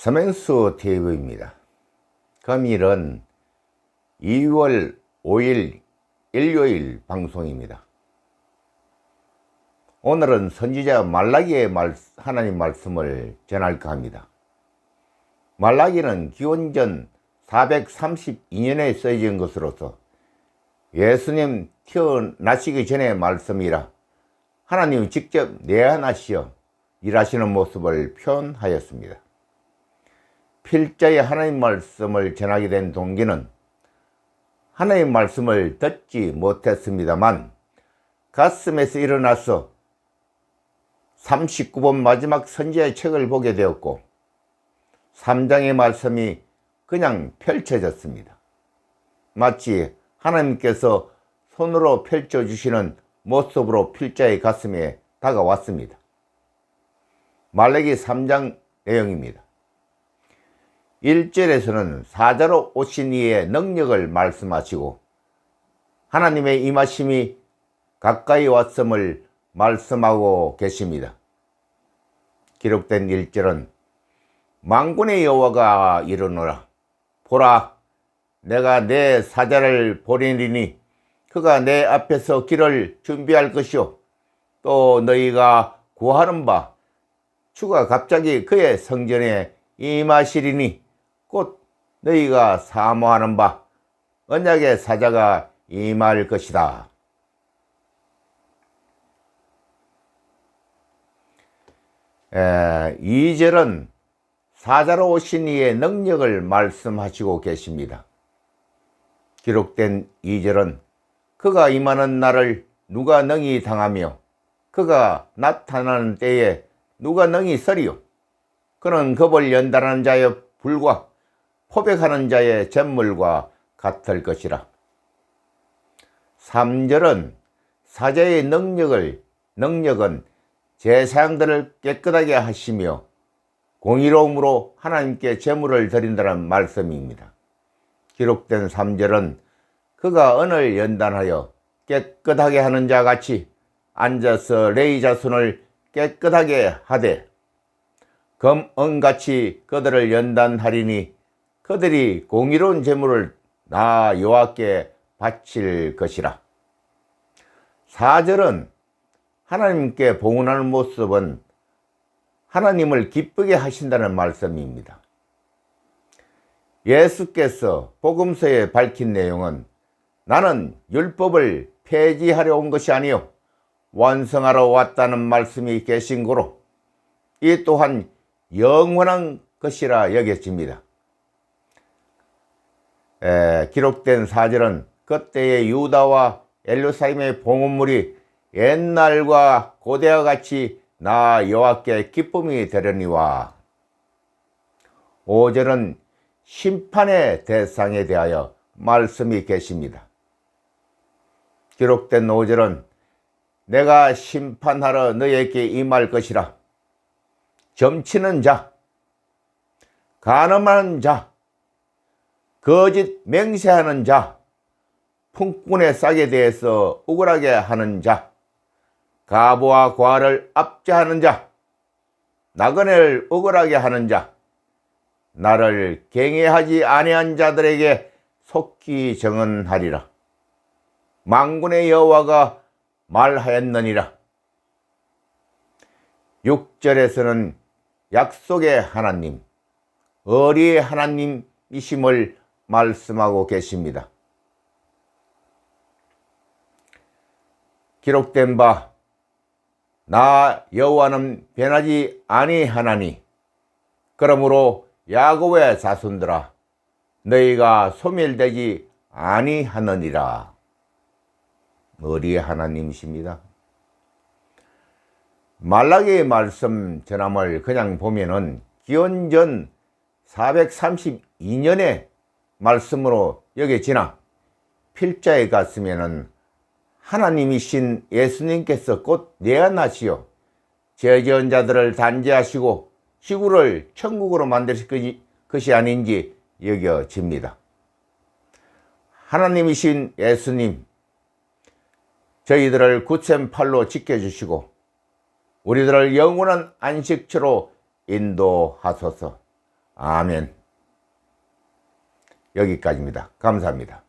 서맹수 TV입니다. 금일은 2월 5일 일요일 방송입니다. 오늘은 선지자 말라기의 말, 하나님 말씀을 전할까 합니다. 말라기는 기원전 432년에 쓰여진 것으로서 예수님 태어나시기 전의 말씀이라 하나님이 직접 내한하시어 일하시는 모습을 표현하였습니다. 필자의 하나님 말씀을 전하게 된 동기는 하나님 말씀을 듣지 못했습니다만 가슴에서 일어나서 39번 마지막 선지의 책을 보게 되었고 3장의 말씀이 그냥 펼쳐졌습니다. 마치 하나님께서 손으로 펼쳐주시는 모습으로 필자의 가슴에 다가왔습니다. 말레기 3장 내용입니다. 1절에서는 사자로 오신 이의 능력을 말씀하시고 하나님의 임하심이 가까이 왔음을 말씀하고 계십니다. 기록된 1절은 망군의 여호와가 이르노라 보라 내가 내 사자를 보내리니 그가 내 앞에서 길을 준비할 것이요 또 너희가 구하는 바 주가 갑자기 그의 성전에 임하시리니 곧 너희가 사모하는 바 언약의 사자가 임할 것이다. 에, 2절은 사자로 오신 이의 능력을 말씀하시고 계십니다. 기록된 2절은 그가 임하는 날을 누가 능히 당하며 그가 나타나는 때에 누가 능히 서리요. 그는 겁을 연단하는 자의 불과 포백하는 자의 잿물과 같을 것이라. 3절은 사자의 능력을, 능력은 제사장들을 깨끗하게 하시며 공의로움으로 하나님께 제물을 드린다는 말씀입니다. 기록된 3절은 그가 은을 연단하여 깨끗하게 하는 자 같이 앉아서 레이 자손을 깨끗하게 하되 금은같이 그들을 연단하리니 그들이 공의로운 제물을 나 여호와께 바칠 것이라. 4절은 하나님께 봉헌하는 모습은 하나님을 기쁘게 하신다는 말씀입니다. 예수께서 복음서에 밝힌 내용은 나는 율법을 폐지하려 온 것이 아니요 완성하러 왔다는 말씀이 계신 거로 이 또한 영원한 것이라 여겨집니다. 에, 기록된 사절은 그때의 유다와 엘루사임의 봉헌물이 옛날과 고대와 같이 나 여호와께 기쁨이 되려니와 5절은 심판의 대상에 대하여 말씀이 계십니다. 기록된 5절은 내가 심판하러 너에게 임할 것이라 점치는 자, 가늠하는 자, 거짓 맹세하는 자, 풍꾼의 싹에 대해서 억울하게 하는 자, 가부와 과를 압제하는 자, 나그네를 억울하게 하는 자, 나를 경외하지 아니한 자들에게 속히 정언하리라. 망군의 여호와가 말하였느니라. 6절에서는 약속의 하나님, 어리의 하나님이심을 말씀하고 계십니다. 기록된 바, 나 여호와는 변하지 아니하나니, 그러므로 야곱의 자손들아, 너희가 소멸되지 아니하느니라. 어리의 하나님이십니다. 말라기의 말씀 전함을 그냥 보면은 기원전 432년의 말씀으로 여겨지나 필자에 갔으면은 하나님이신 예수님께서 곧 내안하시어 죄 지은 자들을 단죄하시고 지구를 천국으로 만드실 것이 아닌지 여겨집니다. 하나님이신 예수님, 저희들을 구챔 팔로 지켜주시고 우리들을 영원한 안식처로 인도하소서. 아멘. 여기까지입니다. 감사합니다.